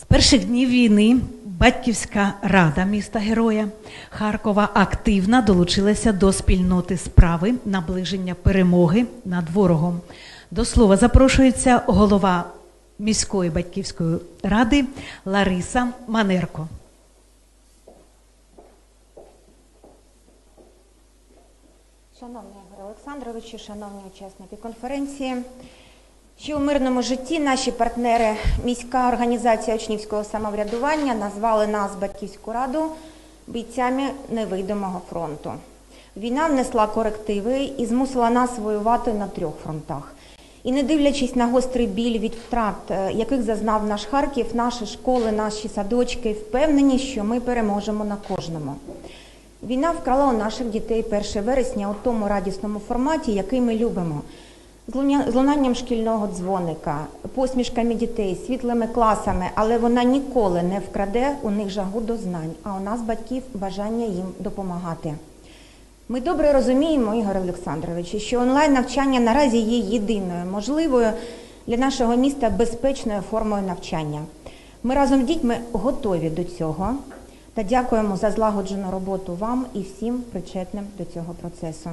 З перших днів війни Батьківська рада міста Героя Харкова активно долучилася до спільноти справи наближення перемоги над ворогом. До слова запрошується голова міської батьківської ради Лариса Манерко. Шановний Олександровичу, шановні учасники конференції, ще у мирному житті наші партнери, міська організація учнівського самоврядування, назвали нас Батьківську раду бійцями невидимого фронту. Війна внесла корективи і змусила нас воювати на трьох фронтах. І не дивлячись на гострий біль від втрат, е, яких зазнав наш Харків, наші школи, наші садочки, впевнені, що ми переможемо на кожному. Війна вкрала у наших дітей 1 вересня у тому радісному форматі, який ми любимо. З лунанням шкільного дзвоника, посмішками дітей, світлими класами, але вона ніколи не вкраде у них жагу до знань, а у нас, батьків, бажання їм допомагати. Ми добре розуміємо, Ігор Олександрович, що онлайн-навчання наразі є єдиною можливою для нашого міста безпечною формою навчання. Ми разом з дітьми готові до цього та дякуємо за злагоджену роботу вам і всім причетним до цього процесу.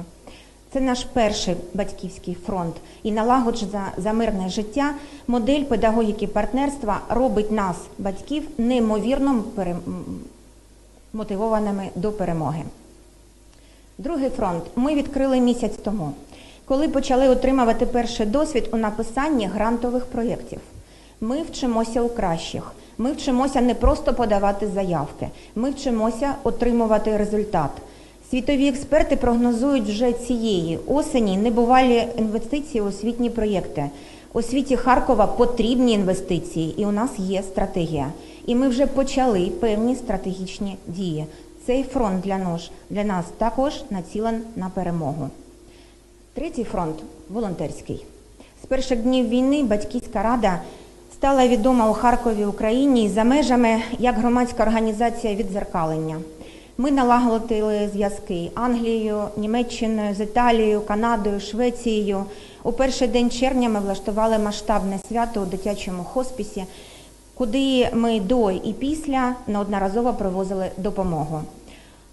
Це наш перший батьківський фронт і налагоджена за мирне життя модель педагогіки партнерства робить нас, батьків, неймовірно мотивованими до перемоги. Другий фронт ми відкрили місяць тому, коли почали отримувати перший досвід у написанні грантових проєктів. Ми вчимося у кращих. Ми вчимося не просто подавати заявки, ми вчимося отримувати результат. Світові експерти прогнозують вже цієї осені небувалі інвестиції у освітні проєкти. У світі Харкова потрібні інвестиції, і у нас є стратегія. І ми вже почали певні стратегічні дії. Цей фронт для нас, для нас також націлен на перемогу. Третій фронт волонтерський. З перших днів війни батьківська рада стала відома у Харкові, Україні за межами як громадська організація відзеркалення. Ми налагодили зв'язки Англією, Німеччиною, з Італією, Канадою, Швецією. У перший день червня ми влаштували масштабне свято у дитячому хоспісі, куди ми до і після неодноразово привозили допомогу.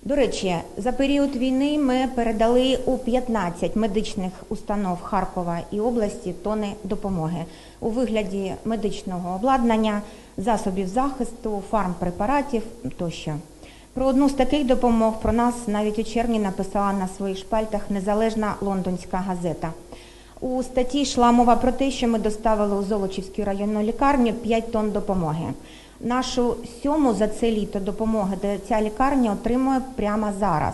До речі, за період війни ми передали у 15 медичних установ Харкова і області тони допомоги у вигляді медичного обладнання, засобів захисту, фармпрепаратів тощо. Про одну з таких допомог про нас навіть у червні написала на своїх шпальтах незалежна лондонська газета. У статті йшла мова про те, що ми доставили у Золочівську районну лікарню 5 тонн допомоги. Нашу сьому за це літо допомоги, ця лікарня отримує прямо зараз.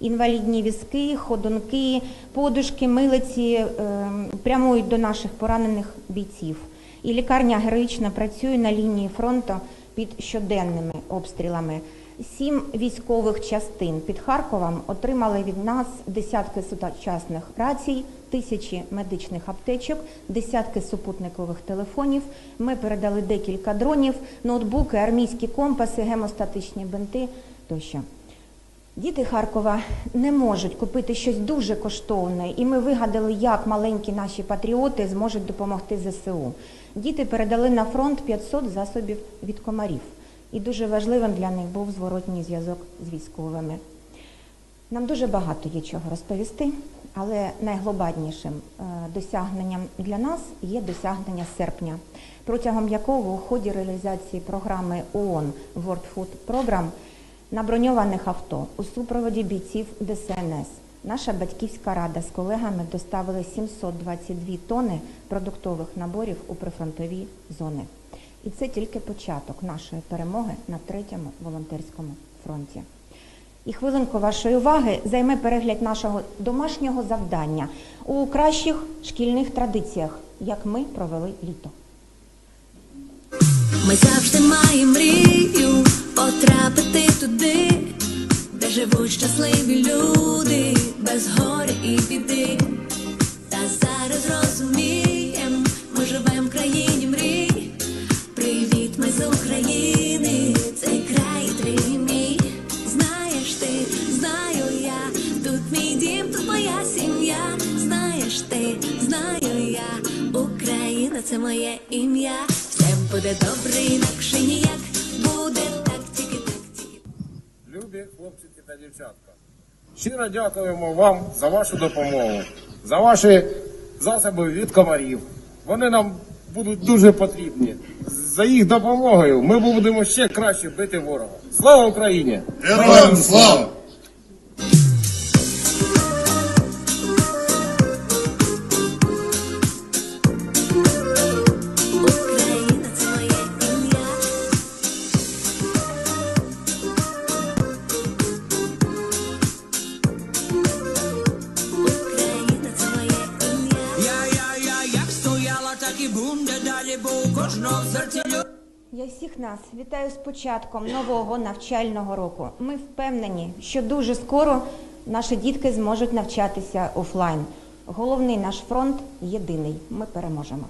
Інвалідні візки, ходунки, подушки, милиці е, прямують до наших поранених бійців. І лікарня героїчно працює на лінії фронту під щоденними обстрілами. Сім військових частин під Харковом отримали від нас десятки сучасних рацій, тисячі медичних аптечок, десятки супутникових телефонів. Ми передали декілька дронів, ноутбуки, армійські компаси, гемостатичні бинти тощо. Діти Харкова не можуть купити щось дуже коштовне, і ми вигадали, як маленькі наші патріоти зможуть допомогти ЗСУ. Діти передали на фронт 500 засобів від комарів, і дуже важливим для них був зворотній зв'язок з військовими. Нам дуже багато є чого розповісти, але найглобальнішим е, досягненням для нас є досягнення серпня, протягом якого у ході реалізації програми ООН World Food Program на броньованих авто у супроводі бійців ДСНС наша батьківська рада з колегами доставили 722 тони продуктових наборів у прифронтові зони. І це тільки початок нашої перемоги на третьому волонтерському фронті. І хвилинку вашої уваги займе перегляд нашого домашнього завдання у кращих шкільних традиціях, як ми провели літо. Ми завжди маємо мрію потрапити туди, де живуть щасливі люди, без горя і біди. Та зараз розумієм, це моє ім'я. Все буде добре, інакше ніяк. Буде так, тільки так, тільки. Любі хлопчики та дівчатка. Щиро дякуємо вам за вашу допомогу, за ваші засоби від комарів. Вони нам будуть дуже потрібні. За їх допомогою ми будемо ще краще бити ворога. Слава Україні! Героям слава! Я всіх нас вітаю з початком нового навчального року. Ми впевнені, що дуже скоро наші дітки зможуть навчатися офлайн. Головний наш фронт єдиний. Ми переможемо.